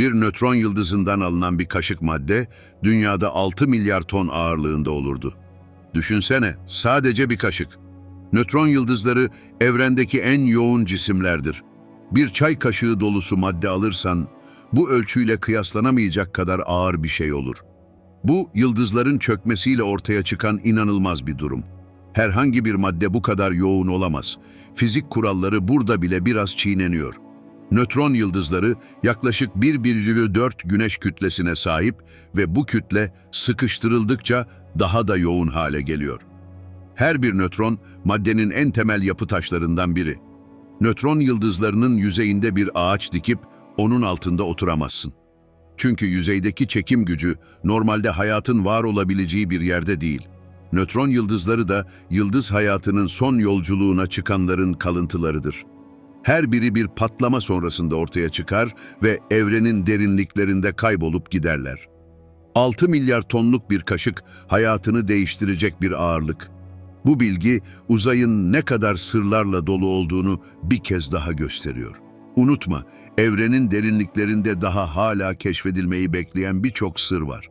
Bir nötron yıldızından alınan bir kaşık madde dünyada 6 milyar ton ağırlığında olurdu. Düşünsene, sadece bir kaşık. Nötron yıldızları evrendeki en yoğun cisimlerdir. Bir çay kaşığı dolusu madde alırsan, bu ölçüyle kıyaslanamayacak kadar ağır bir şey olur. Bu, yıldızların çökmesiyle ortaya çıkan inanılmaz bir durum. Herhangi bir madde bu kadar yoğun olamaz. Fizik kuralları burada bile biraz çiğneniyor. Nötron yıldızları yaklaşık 1,4 güneş kütlesine sahip ve bu kütle sıkıştırıldıkça daha da yoğun hale geliyor. Her bir nötron maddenin en temel yapı taşlarından biri. Nötron yıldızlarının yüzeyinde bir ağaç dikip onun altında oturamazsın. Çünkü yüzeydeki çekim gücü normalde hayatın var olabileceği bir yerde değil. Nötron yıldızları da yıldız hayatının son yolculuğuna çıkanların kalıntılarıdır. Her biri bir patlama sonrasında ortaya çıkar ve evrenin derinliklerinde kaybolup giderler. 6 milyar tonluk bir kaşık hayatını değiştirecek bir ağırlık. Bu bilgi uzayın ne kadar sırlarla dolu olduğunu bir kez daha gösteriyor. Unutma, evrenin derinliklerinde daha hala keşfedilmeyi bekleyen birçok sır var.